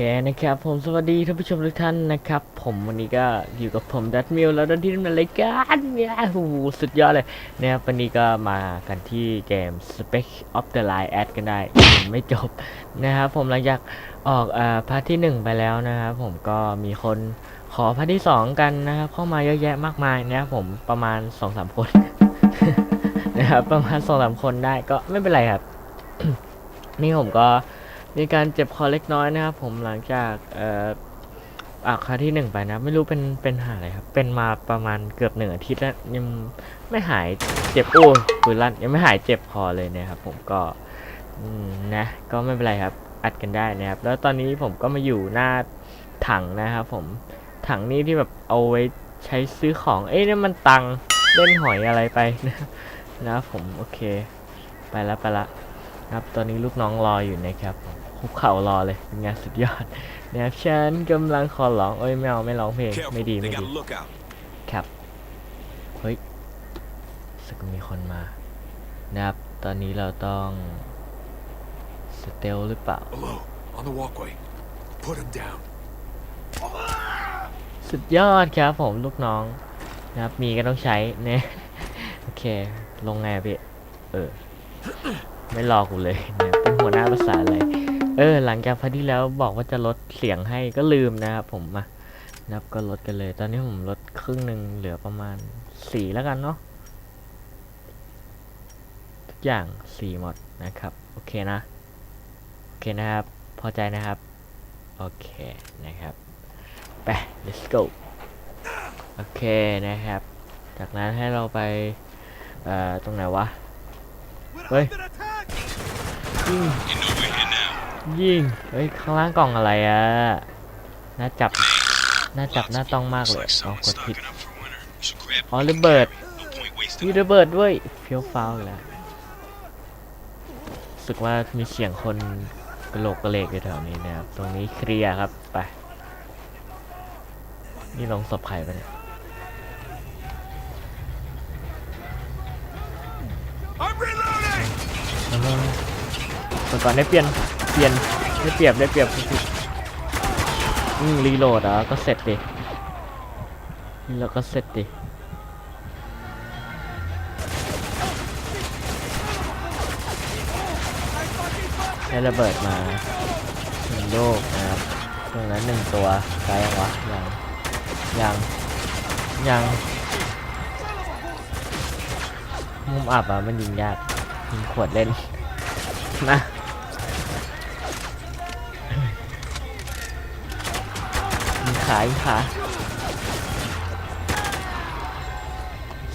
คนะครับผมสวัสดีท่านผู้ชมทุกท่านนะครับ ผมวันนี้ก็อยู่กับผมดัตมิลแล้วดันที่ดำเนินรายการเนี่ยโอ้โหสุดยอดเลยนะครับวันนี้ก็มากันที่เกม Spec of the Line Ad กันได้ยังไม่จบนะครับผมหลังจากออกอ่าพาร์ทที่ 1 ไปแล้วนะครับผมก็มีคนขอพาร์ทที่ 2 กันนะครับเข้ามาเยอะแยะมากมายนะครับผมประมาณ 2-3 คนนะครับประมาณ 2-3 คนได้ก็ไม่เป็นไรครับนี่ผมก็ มีการเจ็บคอเล็กน้อยนะครับผมหลังจากเอ่ออาคาที่หนึ่งไปนะ ไม่รู้เป็นเป็นหาอะไรครับ เป็นมาประมาณเกือบหนึ่งอาทิตย์แล้วยังไม่หายเจ็บโอ้ปืนลั่นยังไม่หายเจ็บคอเลยนะครับผมก็นะก็ไม่เป็นไรครับอัดกันได้นะครับ แล้วตอนนี้ผมก็มาอยู่หน้าถังนะครับผมถังนี้ที่แบบเอาไว้ใช้ซื้อของ เอ้ยนี่มันตังเล่นหอยอะไรไปนะครับนะผมโอเค ไปแล้วไปละครับตอนนี้ลูกน้องรออยู่นะครับผม คุกเข่ารอเลยเป็นไงานสุดยอดนะครับฉันกำลังขอร้องเอ้ยไม่เอาไม่ร้องเพลง Careful, ไม่ดี they ไม่ got ดี a lookout. ครับเฮ้ยรู้สึกมีคนมานะครับตอนนี้เราต้องสเตลหรือเปล่า Below, on the walkway. Put him down. สุดยอดครับผมลูกน้องนะครับมีก็ต้องใช้เนี่ยโอเคลงไงอะพี่เออไม่รอกูเลยเนี่ยเป็นหัวหน้าภาษาอะไร เออ หลังจากพาร์ทที่แล้วบอกว่าจะลดเสียงให้ก็ลืมนะครับผมมานับก็ลดกันเลย ตอนนี้ผมลดครึ่งหนึ่งเหลือประมาณสี่แล้วกันเนาะทุกอย่างสี่หมดนะครับ โอเคนะ โอเคนะครับ พอใจนะครับ โอเคนะครับ ไป let's go โอเคนะครับ จากนั้นให้เราไปเอ่อตรงไหนวะ Wait. Under attack! ยิ ยิงเฮ้ยข้างล่างกล่องอะไรอะน่าจับน่าจับน่าต้องมากเลย Looks เอา like กด someone's ผิด stocking up for winter. We should grab อ๋อระเบิด No point wasting มีระเบิดด้วยเฟี้ยวฟ้าวแล้วรู้สึกว่ามีเสียงคนกระโหลกกระเลกอยู่แถวนี้นะครับตรงนี้เคลียร์ครับไปนี่ลงศพใครปะเนี่ย I'm reloading! เมื่อก่อนได้เปลี่ยน เปลี่ยนได้เปรียบได้เปรียบผิดอืมรีโหลดอะก็เสร็จดิแล้วก็เสร็จดิได้ระเบิดมาหนึ่งลูกนะครับตรงนั้นหนึ่งตัวตายยังวะยังยังยังมุมอับอะมันยิงยากยิงขวดเล่นนะ ขายิงขา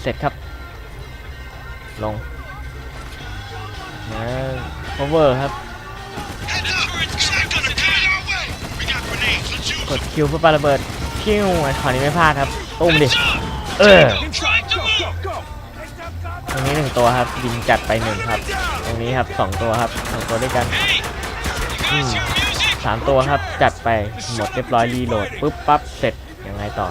เสร็จครับ ลงนะ cover ครับ กดคิวเพื่อปาระเบิด คิวไอ้ขอนี้ไม่พลาดครับ ตุ้มดิ เออ ตรงนี้หนึ่งตัวครับ ยิงจัดไปหนึ่งครับ ตรงนี้ครับสองตัวครับสองตัวด้วยกัน อืม สามตัวครับ จัดไปหมดเรียบร้อยรีโหลดปุ๊บปั๊บเสร็จยังไงต่อ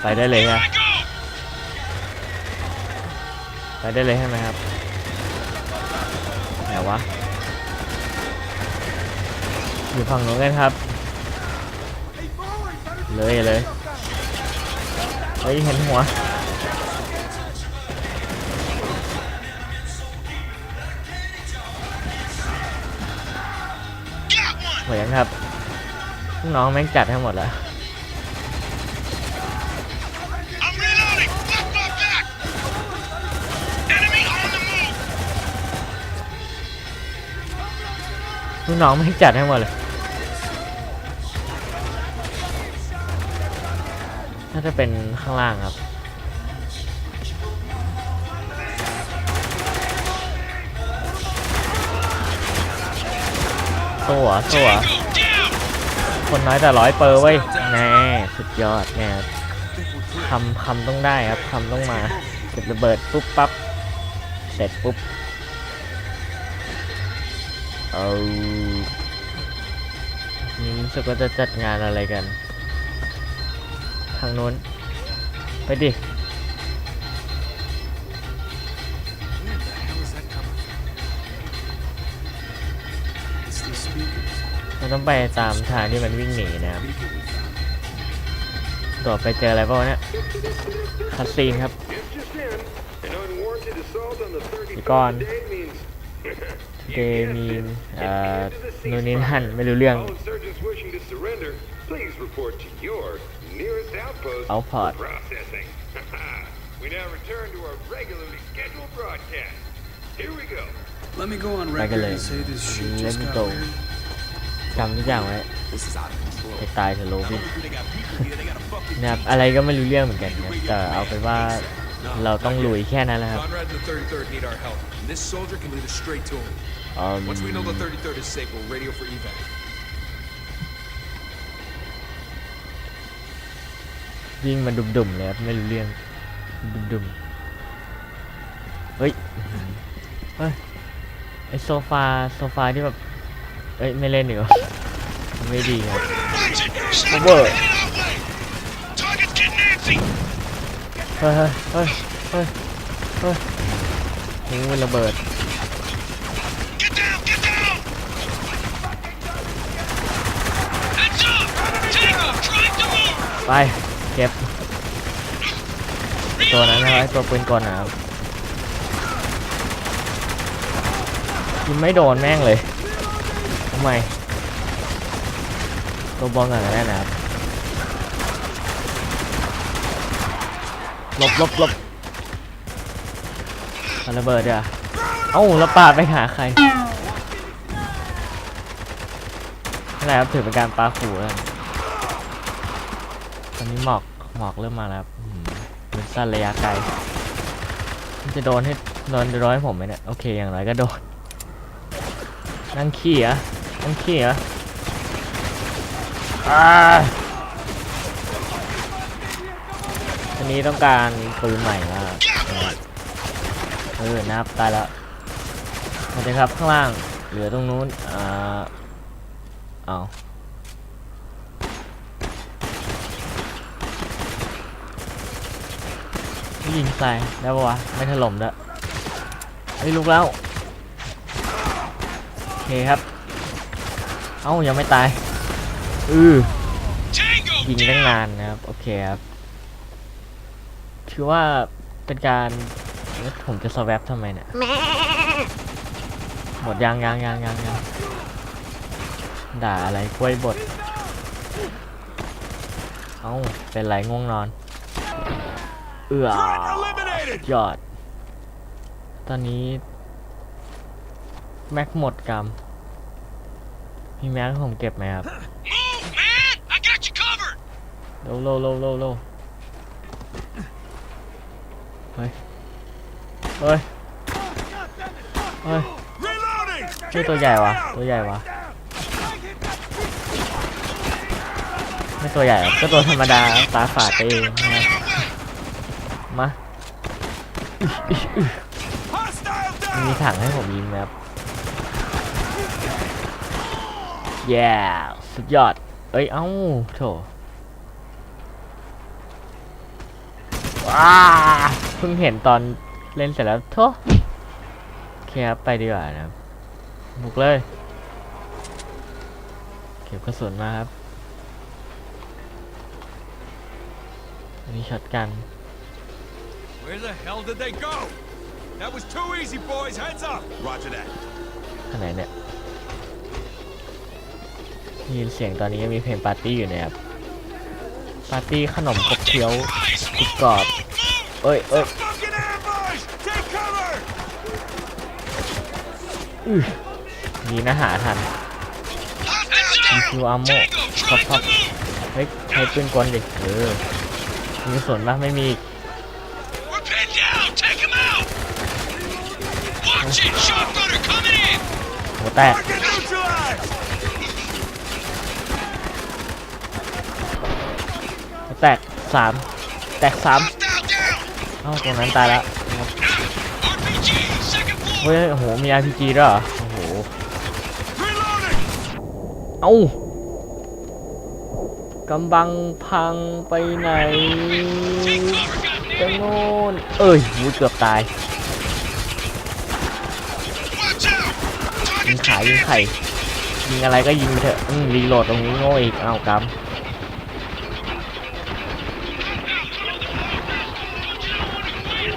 ไปได้เลยฮะไปได้เลยใช่ไหมครับไหนวะอยู่ฝั่งนู้นกันครับ เลยเลยเฮ้ยเห็นหัว มดยังครับลูกน้องแม่งจัดให้หมดแล้ว I'm reloading! Watch my back! Enemy on the move! ลูกน้องแม่งจัดให้หมดเลย น่าจะเป็นข้างล่างครับ ตัวตัว Go down! คนน้อยแต่ร้อยเปอร์เว้ยแน่สุดยอดแน่คำคำต้องได้ครับคำต้องมาเก็บระเบิดปุ๊บปั๊บเสร็จปุ๊บเอานี่รู้สึกว่าจะจัดงานอะไรกัน ทางนู้น ไปดิ ต้องไปตามทางที่มันวิ่งหนีนะครับตัวไปเจออะไรบ้างเนี่ยคัสซีนครับ An unwarranted assault on the เดี๋ยวก่อน 31st day means เดมีนเอ่อนู่นนี่นั่นไม่รู้เรื่อง all insurgents wishing to surrender, please report to your nearest outpost Outpost. for processing. we now return to our regularly scheduled broadcast. Here we go. Let me go on record Regulate. and say this shit Let just me got go. weird. จำทุกอย่างไว้ This is out of control. ไปตายเถอะโรบิน They got people here, they got a fucking นะครับอะไรก็ไม่รู้เรื่องเหมือนกันครับแต่เอาเป็นว่าเราต้องลุยแค่นั้นแหละครับ Conrad and the 33rd need our help. And this soldier can lead us straight to him. อืม Once we know the 33rd is safe, we'll radio for evac. วิ่งมาดุ่มๆเลยครับไม่รู้เรื่องดุ่มๆเฮ้ยเฮ้ยไอโซฟาโซฟาที่แบบ เอ้ยไม่เล่นดีกว่าไม่ดีครับ Watch it! Sniper Over. headed our way! Target's getting antsy! เฮ้ยเฮ้ยเฮ้ยเฮ้ยโอ้ยระเบิด Get down! Get down! Heads up! Tango trying to move! ไปเก็บตัวนั้นนะไอตัวปืนกลนะครับยิงไม่โดนแม่งเลยทำไมตัวบอลกันแน่นะครับหลบหลบหลบระเบิดเดี๋ยวาเอ้าแล้วปาไปหาใครอะไรครับถือเป็นการปาขู่แล้วกันตอนนี้หมอกหมอกเริ่มมาแล้วครับอื้อหือนสั้นระยะไกลมันจะโดนให้โดนร้อยผมไหมเนี่ยโอเคอย่างไรก็โดนนั่งขี้เห รอะนั่งขี้เหรอะอ่าอันนี้ต้องการปืนใหม่มากนะครับเออนับตายแล้วมาเลยครับข้างล่างเหลือตรงนู้นอ่าเอายิงใส่ได้ปะวะ ไม่ถล่มด้วยเฮ้ยลุกแล้ว โอเคครับ เอ้ายังไม่ตายอือ Tango ยิงตั้ง down! นานนะครับ โอเคครับ ถือว่าเป็นการเอ๊ะผมจะสแวปทำไมเนี่ยหมดยังยังยังยังยังด่าอะไรกล้วยบด เอ้า เป็นไรง่วงนอน เอืออยอด ตอนนี้ แม็กหมดกรรม มีแม็กผมเก็บไหมครับ Move, man! I got you covered! โลโลโลโลโลเฮ้ย เฮ้ย เฮ้ยชื่อตัวใหญ่วะ ตัวใหญ่วะ ไม่ตัวใหญ่หรอกก็ตัวธรรมดาตาฝาดไปเองนะมามีถังให้ผมยิงไหมครับ แย่สุดยอด เอ้ย เอ้าโถว้าเพิ่งเห็นตอนเล่นเสร็จแล้วโถโอเคครับไปดีกว่านะครับบุกเลย เก็บกระสุนมาครับอันนี้ช็อตกัน Where the hell did they go? That was too easy, boys. Heads up. Roger that. อันไหนเนี่ยได้ ยินเสียงตอนนี้ยังมีเพลงปาร์ตี้อยู่นะครับปาร์ตี้ขนมขบเคี้ยวกรุบกรอบเอ้ยเอ้ย Fucking ambush! Take cover! อื้อดีนะหาทันมีคิวอาโม Tango ท็อปท็อปเฮ้ยใช้ปืนกลดิเออมีกระสุนปะไม่มีอีก We're pinned down! Take him out! Watch it! Shotgunner coming in! หัวแตก Target neutralized! หัว แตกสามแตกสาม Hostile down! เอ้าตรงนั้นตายแล้ว RPG! Second เฮ้ floor! ยโอ้โหมี RPG ด้วยเหรอโอ้โห Reloading! เอ้ากำบังพังไปไหน Take cover! Got an จะ enemy! โน่นเอ้ยหูเกือบตาย Watch out! ยิง Target's ขา getting ยิงไข่ antsy! ยิงอะไรก็ยิงไปเถอะอืมรีโหลดตรงนี้โง่อีกเอากำ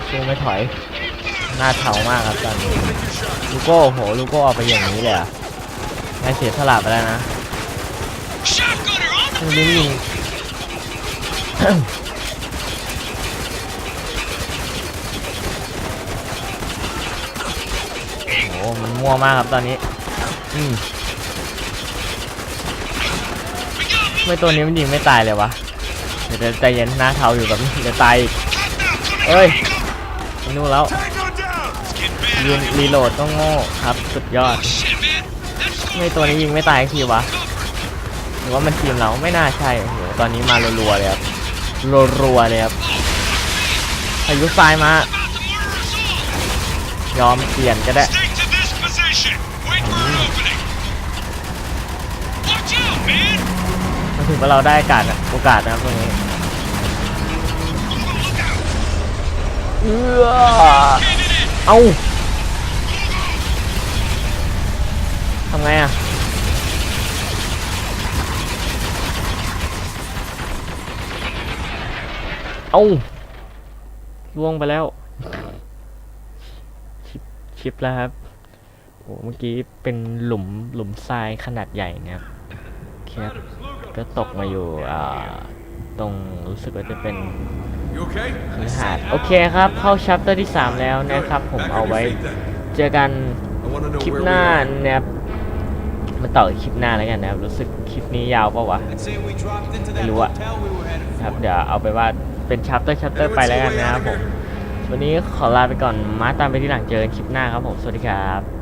สู้ไม่ถอย หน้าเทามากครับตอนนี้ลูโก้โหลูโก้เอาไปอย่างนี้เลยเหรอะนายเสียสละไปแล้วนะ Shotgunner on มึงนี่ยิงโอ้โหมันมั่วมากครับตอนนี้อืมไม่ตัวนี้มันยิงไม่ตายเลยวะ เดี๋ยวใจเย็นหน้าเทาอยู่แบบนี้เดี๋ยวตายอีก Top down, coming Ơi. in. Go. นู่นแล้ว Tango down! It's getting bad ยืน out here. รีโหลดก็โง่ครับสุดยอด Shit, man. That's ไม่ตัวนี้ยิงไม่ตายสักทีวะหรือว่ามันทีมเราไม่น่าใช่โอ้โหตอนนี้มารัวๆเลยครับรัวๆเลยครับพายุทรายมา about to murder us all. ยอมเปลี่ยนก็ได้ Stick to this position. Wait for an opening. Watch out, man. มาถึงว่าเราได้โอกาสนะโอกาสนะครับตรงนี้ เอื้อเอาทำไงอะเอาล่วงไปแล้วชิปชิปแล้วครับโอ้เมื่อกี้เป็นหลุมหลุมทรายขนาดใหญ่นะครับคครับก็ตกมาอยู่อ่าตรงรู้สึกว่าจะเป็น You okay? พื้นหาดโอเคครับ เข้าชัปเตอร์ที่ 3 แล้วนะครับ ผม Back เอา on your ไว้ feet then. เจอกัน I wanna know คลิป where ห we น้า are. นะครับมาต่อคลิปหน้าแล้วกันนะครับ รู้สึกคลิปนี้ยาวเปล่าวะ I'd say we dropped into that ไม่รู้อะ hotel we were headed ครับ for. เดี๋ยวเอาไปว่าเป็นชัปเตอร์ชัปเตอร์ไปแล้วกันนะครับผม วันนี้ขอลาไปก่อน มาตามไปที่หลังเจอกันคลิปหน้าครับผม สวัสดีครับ